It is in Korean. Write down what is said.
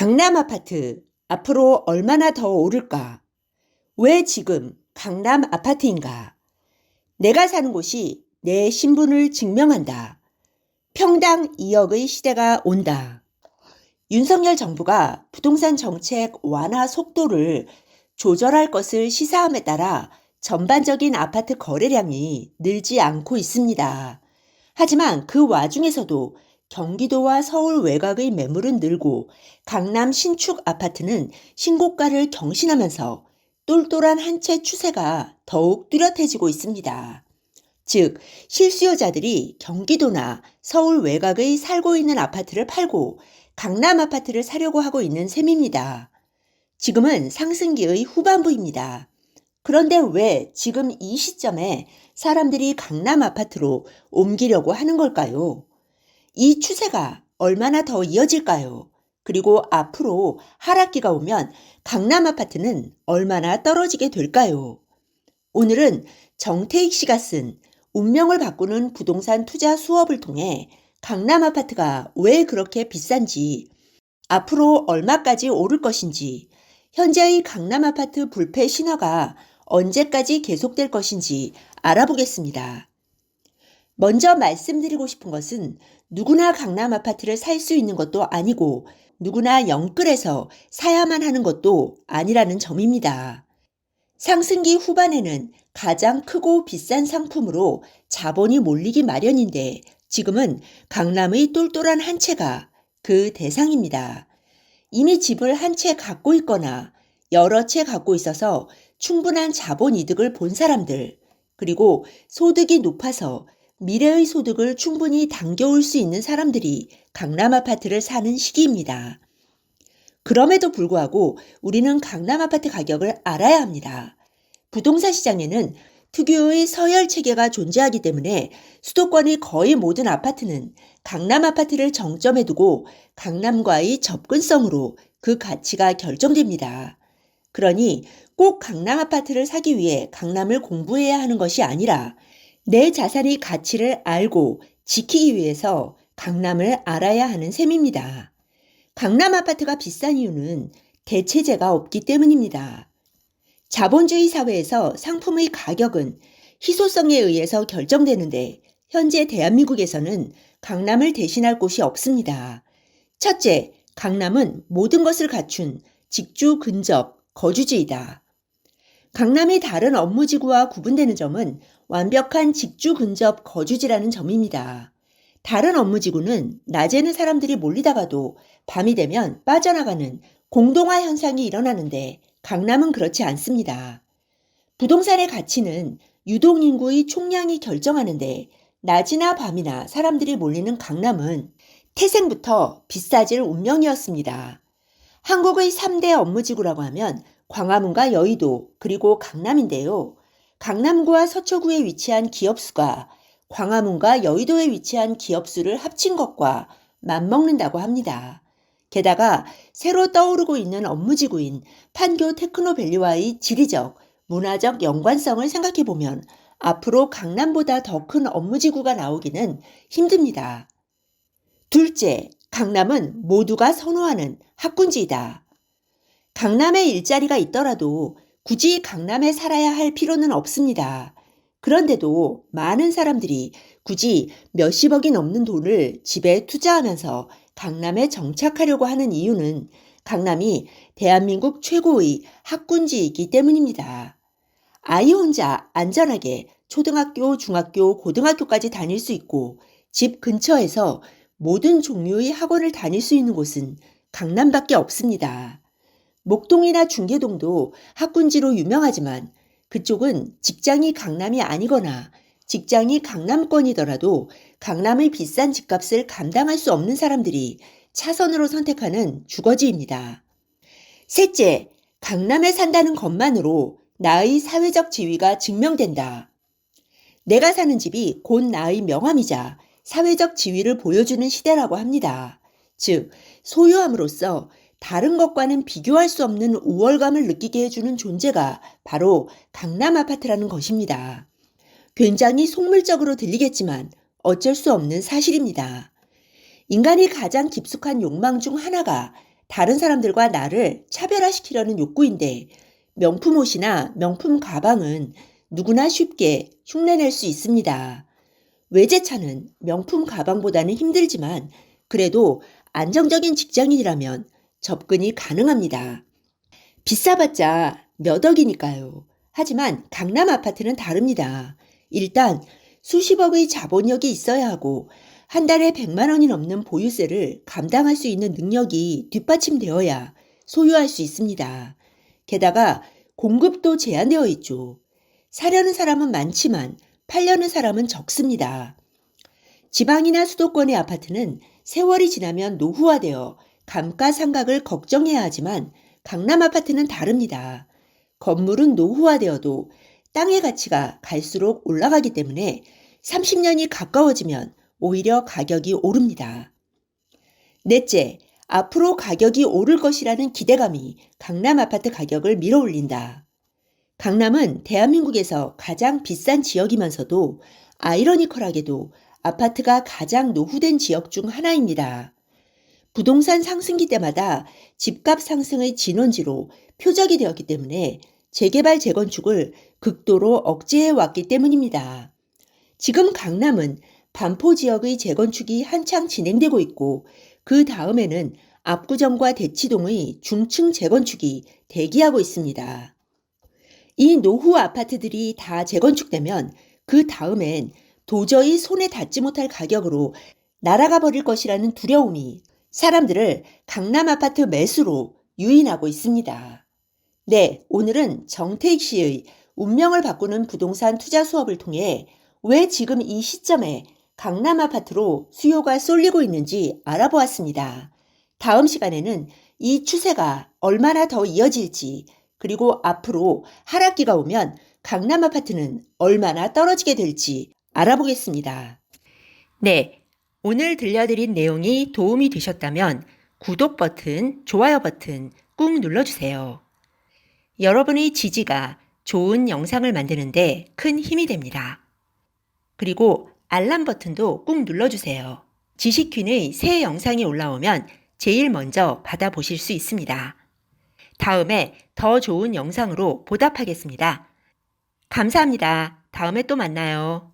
강남 아파트 앞으로 얼마나 더 오를까? 왜 지금 강남 아파트인가? 내가 사는 곳이 내 신분을 증명한다. 평당 2억의 시대가 온다. 윤석열 정부가 부동산 정책 완화 속도를 조절할 것을 시사함에 따라 전반적인 아파트 거래량이 늘지 않고 있습니다. 하지만 그 와중에서도 경기도와 서울 외곽의 매물은 늘고 강남 신축 아파트는 신고가를 경신하면서 똘똘한 한 채 추세가 더욱 뚜렷해지고 있습니다. 즉, 실수요자들이 경기도나 서울 외곽의 살고 있는 아파트를 팔고 강남 아파트를 사려고 하고 있는 셈입니다. 지금은 상승기의 후반부입니다. 그런데 왜 지금 이 시점에 사람들이 강남 아파트로 옮기려고 하는 걸까요? 이 추세가 얼마나 더 이어질까요? 그리고 앞으로 하락기가 오면 강남 아파트는 얼마나 떨어지게 될까요? 오늘은 정태익 씨가 쓴 운명을 바꾸는 부동산 투자 수업을 통해 강남 아파트가 왜 그렇게 비싼지, 앞으로 얼마까지 오를 것인지, 현재의 강남 아파트 불패 신화가 언제까지 계속될 것인지 알아보겠습니다. 먼저 말씀드리고 싶은 것은 누구나 강남 아파트를 살 수 있는 것도 아니고 누구나 영끌에서 사야만 하는 것도 아니라는 점입니다. 상승기 후반에는 가장 크고 비싼 상품으로 자본이 몰리기 마련인데 지금은 강남의 똘똘한 한 채가 그 대상입니다. 이미 집을 한 채 갖고 있거나 여러 채 갖고 있어서 충분한 자본 이득을 본 사람들, 그리고 소득이 높아서 미래의 소득을 충분히 당겨올 수 있는 사람들이 강남 아파트를 사는 시기입니다. 그럼에도 불구하고 우리는 강남 아파트 가격을 알아야 합니다. 부동산 시장에는 특유의 서열 체계가 존재하기 때문에 수도권의 거의 모든 아파트는 강남 아파트를 정점에 두고 강남과의 접근성으로 그 가치가 결정됩니다. 그러니 꼭 강남 아파트를 사기 위해 강남을 공부해야 하는 것이 아니라 내 자산의 가치를 알고 지키기 위해서 강남을 알아야 하는 셈입니다. 강남 아파트가 비싼 이유는 대체재가 없기 때문입니다. 자본주의 사회에서 상품의 가격은 희소성에 의해서 결정되는데 현재 대한민국에서는 강남을 대신할 곳이 없습니다. 첫째, 강남은 모든 것을 갖춘 직주 근접 거주지이다. 강남이 다른 업무지구와 구분되는 점은 완벽한 직주 근접 거주지라는 점입니다. 다른 업무지구는 낮에는 사람들이 몰리다가도 밤이 되면 빠져나가는 공동화 현상이 일어나는데 강남은 그렇지 않습니다. 부동산의 가치는 유동인구의 총량이 결정하는데 낮이나 밤이나 사람들이 몰리는 강남은 태생부터 비싸질 운명이었습니다. 한국의 3대 업무지구라고 하면 광화문과 여의도 그리고 강남인데요. 강남구와 서초구에 위치한 기업수가 광화문과 여의도에 위치한 기업수를 합친 것과 맞먹는다고 합니다. 게다가 새로 떠오르고 있는 업무지구인 판교 테크노밸리와의 지리적, 문화적 연관성을 생각해보면 앞으로 강남보다 더 큰 업무지구가 나오기는 힘듭니다. 둘째, 강남은 모두가 선호하는 학군지이다. 강남에 일자리가 있더라도 굳이 강남에 살아야 할 필요는 없습니다. 그런데도 많은 사람들이 굳이 몇십억이 넘는 돈을 집에 투자하면서 강남에 정착하려고 하는 이유는 강남이 대한민국 최고의 학군지이기 때문입니다. 아이 혼자 안전하게 초등학교, 중학교, 고등학교까지 다닐 수 있고 집 근처에서 모든 종류의 학원을 다닐 수 있는 곳은 강남밖에 없습니다. 목동이나 중계동도 학군지로 유명하지만 그쪽은 직장이 강남이 아니거나 직장이 강남권이더라도 강남의 비싼 집값을 감당할 수 없는 사람들이 차선으로 선택하는 주거지입니다. 셋째, 강남에 산다는 것만으로 나의 사회적 지위가 증명된다. 내가 사는 집이 곧 나의 명함이자 사회적 지위를 보여주는 시대라고 합니다. 즉, 소유함으로써 다른 것과는 비교할 수 없는 우월감을 느끼게 해주는 존재가 바로 강남 아파트라는 것입니다. 굉장히 속물적으로 들리겠지만 어쩔 수 없는 사실입니다. 인간이 가장 깊숙한 욕망 중 하나가 다른 사람들과 나를 차별화시키려는 욕구인데 명품 옷이나 명품 가방은 누구나 쉽게 흉내낼 수 있습니다. 외제차는 명품 가방보다는 힘들지만 그래도 안정적인 직장인이라면 접근이 가능합니다. 비싸봤자 몇 억이니까요. 하지만 강남 아파트는 다릅니다. 일단 수십억의 자본력이 있어야 하고 한 달에 100만 원이 넘는 보유세를 감당할 수 있는 능력이 뒷받침되어야 소유할 수 있습니다. 게다가 공급도 제한되어 있죠. 사려는 사람은 많지만 팔려는 사람은 적습니다. 지방이나 수도권의 아파트는 세월이 지나면 노후화되어 감가상각을 걱정해야 하지만 강남 아파트는 다릅니다. 건물은 노후화되어도 땅의 가치가 갈수록 올라가기 때문에 30년이 가까워지면 오히려 가격이 오릅니다. 넷째, 앞으로 가격이 오를 것이라는 기대감이 강남 아파트 가격을 밀어 올린다. 강남은 대한민국에서 가장 비싼 지역이면서도 아이러니컬하게도 아파트가 가장 노후된 지역 중 하나입니다. 부동산 상승기 때마다 집값 상승의 진원지로 표적이 되었기 때문에 재개발 재건축을 극도로 억제해 왔기 때문입니다. 지금 강남은 반포 지역의 재건축이 한창 진행되고 있고 그 다음에는 압구정과 대치동의 중층 재건축이 대기하고 있습니다. 이 노후 아파트들이 다 재건축되면 그 다음엔 도저히 손에 닿지 못할 가격으로 날아가 버릴 것이라는 두려움이 사람들을 강남 아파트 매수로 유인하고 있습니다. 네, 오늘은 정태익 씨의 운명을 바꾸는 부동산 투자 수업을 통해 왜 지금 이 시점에 강남 아파트로 수요가 쏠리고 있는지 알아보았습니다. 다음 시간에는 이 추세가 얼마나 더 이어질지 그리고 앞으로 하락기가 오면 강남 아파트는 얼마나 떨어지게 될지 알아보겠습니다. 네. 오늘 들려드린 내용이 도움이 되셨다면 구독 버튼, 좋아요 버튼 꾹 눌러주세요. 여러분의 지지가 좋은 영상을 만드는데 큰 힘이 됩니다. 그리고 알람 버튼도 꾹 눌러주세요. 지식퀸의 새 영상이 올라오면 제일 먼저 받아보실 수 있습니다. 다음에 더 좋은 영상으로 보답하겠습니다. 감사합니다. 다음에 또 만나요.